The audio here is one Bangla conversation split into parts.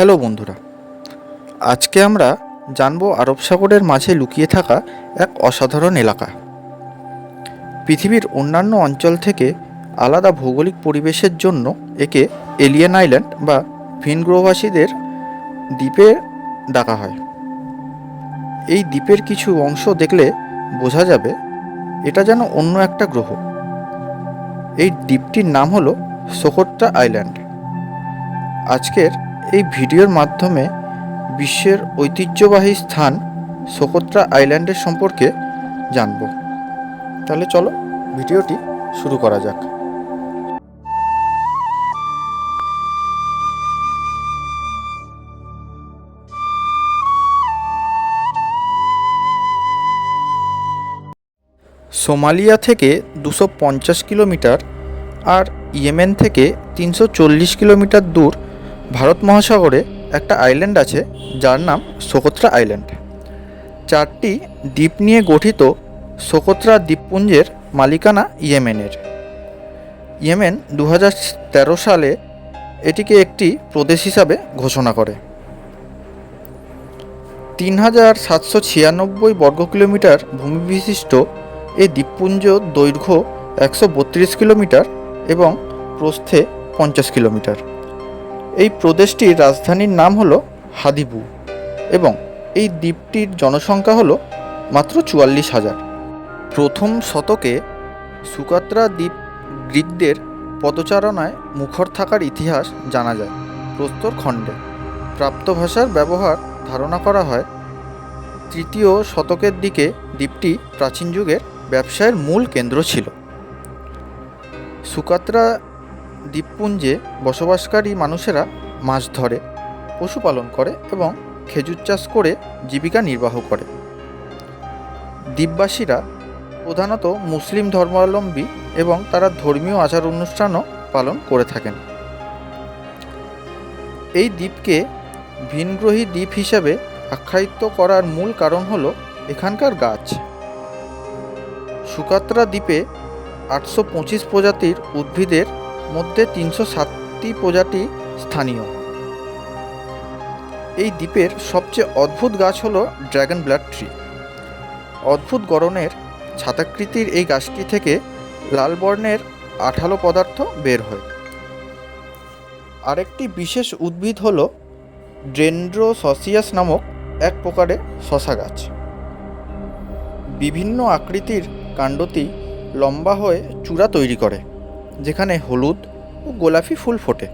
হ্যালো বন্ধুরা, আজকে আমরা জানব আরব সাগরের মাঝে লুকিয়ে থাকা এক অসাধারণ এলাকা। পৃথিবীর অন্যান্য অঞ্চল থেকে আলাদা ভৌগোলিক পরিবেশের জন্য একে এলিয়ান আইল্যান্ড বা ভিনগ্রহবাসীদের দ্বীপে ডাকা হয়। এই দ্বীপের কিছু অংশ দেখলে বোঝা যাবে এটা যেন অন্য একটা গ্রহ। এই দ্বীপটির নাম হলো সোকোট্টা আইল্যান্ড। আজকের এই ভিডিওর মাধ্যমে বিশ্বের ঐতিহ্যবাহী স্থান সোকোত্রা আইল্যান্ডের সম্পর্কে জানব। তাহলে চলো ভিডিওটি শুরু করা যাক। সোমালিয়া থেকে দুশো কিলোমিটার আর ইয়েমেন থেকে তিনশো চল্লিশ কিলোমিটার দূর ভারত মহাসাগরে একটা আইল্যান্ড আছে যার নাম সোকোত্রা আইল্যান্ড। চারটি দ্বীপ নিয়ে গঠিত সোকোত্রা দ্বীপপুঞ্জের মালিকানা ইয়েমেনের। ইয়েমেন দু সালে এটিকে একটি প্রদেশ হিসাবে ঘোষণা করে। তিন হাজার সাতশো ছিয়ানব্বই বর্গ কিলোমিটার ভূমি বিশিষ্ট এই দ্বীপপুঞ্জ দৈর্ঘ্য একশো বত্রিশ কিলোমিটার এবং প্রস্থে পঞ্চাশ কিলোমিটার। এই প্রদেশটির রাজধানীর নাম হলো হাদিবু এবং এই দ্বীপটির জনসংখ্যা হলো মাত্র চুয়াল্লিশ হাজার। প্রথম শতকে সুকাত্রা দ্বীপ গ্রিকদের পদচারণায় মুখর থাকার ইতিহাস জানা যায়, প্রস্তর খণ্ডে। প্রাপ্ত ভাষার ব্যবহার ধারণা করা হয়, তৃতীয় শতকের দিকে দ্বীপটি প্রাচীন যুগের ব্যবসায়ের মূল কেন্দ্র ছিল। সুকাত্রা দ্বীপপুঞ্জে বসবাসকারী মানুষেরা মাছ ধরে, পশুপালন করে এবং খেজুর চাষ করে জীবিকা নির্বাহ করে। দ্বীপবাসীরা প্রধানত মুসলিম ধর্মাবলম্বী এবং তারা ধর্মীয় আচার অনুষ্ঠানও পালন করে থাকেন। এই দ্বীপকে ভিনগ্রহী দ্বীপ হিসাবে আখ্যায়িত করার মূল কারণ হল এখানকার গাছ। সুকাত্রা দ্বীপে আটশো পঁচিশ প্রজাতির উদ্ভিদের মধ্যে তিনশো সাতটি প্রজাতি স্থানীয়। এই দ্বীপের সবচেয়ে অদ্ভুত গাছ হল ড্র্যাগন ব্লাড ট্রি। অদ্ভুত গড়নের ছাতাকৃতির এই গাছটি থেকে লাল বর্ণের আঠালো পদার্থ বের হয়। আরেকটি বিশেষ উদ্ভিদ হল ড্রেন্ড্রোসসিয়াস নামক এক প্রকারের শশা গাছ। বিভিন্ন আকৃতির কাণ্ডটি লম্বা হয়ে চূড়া তৈরি করে। যেখানে হলুদ ও গোলাপি ফুল ফোটে।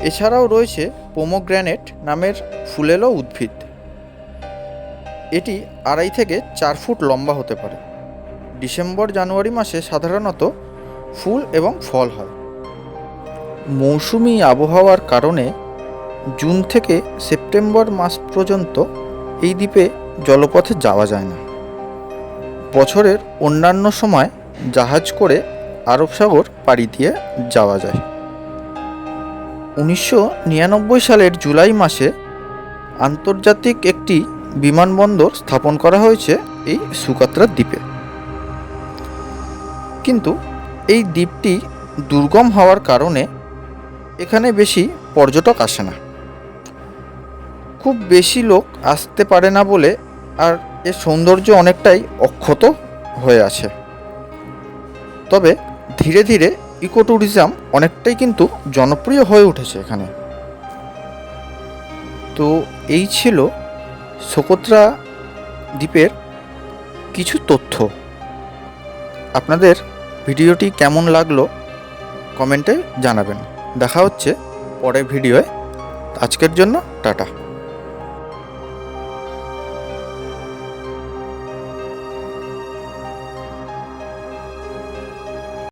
এছাড়াও রয়েছে পোমোগ্র্যানেট নামের ফুলেলো উদ্ভিদ। এটি আড়াই থেকে চার ফুট লম্বা হতে পারে। ডিসেম্বর, জানুয়ারি মাসে সাধারণত ফুল এবং ফল হয়। মৌসুমি আবহাওয়ার কারণে জুন থেকে সেপ্টেম্বর মাস পর্যন্ত এই দ্বীপে জলপথে যাওয়া যায় না। বছরের অন্যান্য সময় জাহাজ করে আরব সাগর পাড়ি দিয়ে যাওয়া যায়। উনিশশো নিরানব্বই সালের জুলাই মাসে আন্তর্জাতিক একটি বিমানবন্দর স্থাপন করা হয়েছে এই সুকাত্রা দ্বীপে। কিন্তু এই দ্বীপটি দুর্গম হওয়ার কারণে এখানে বেশি পর্যটক আসে না। খুব বেশি লোক আসতে পারে না বলে আর এর সৌন্দর্য অনেকটাই অক্ষত হয়ে আছে। তবে ধীরে ধীরে ইকো ট্যুরিজম অনেকটাই কিন্তু জনপ্রিয় হয়ে উঠেছে এখানে। তো এই ছিল সোকোত্রা দ্বীপের কিছু তথ্য। আপনাদের ভিডিওটি কেমন লাগল কমেন্টে জানাবেন। দেখা হচ্ছে পরের ভিডিওয়ে। আজকের জন্য টাটা।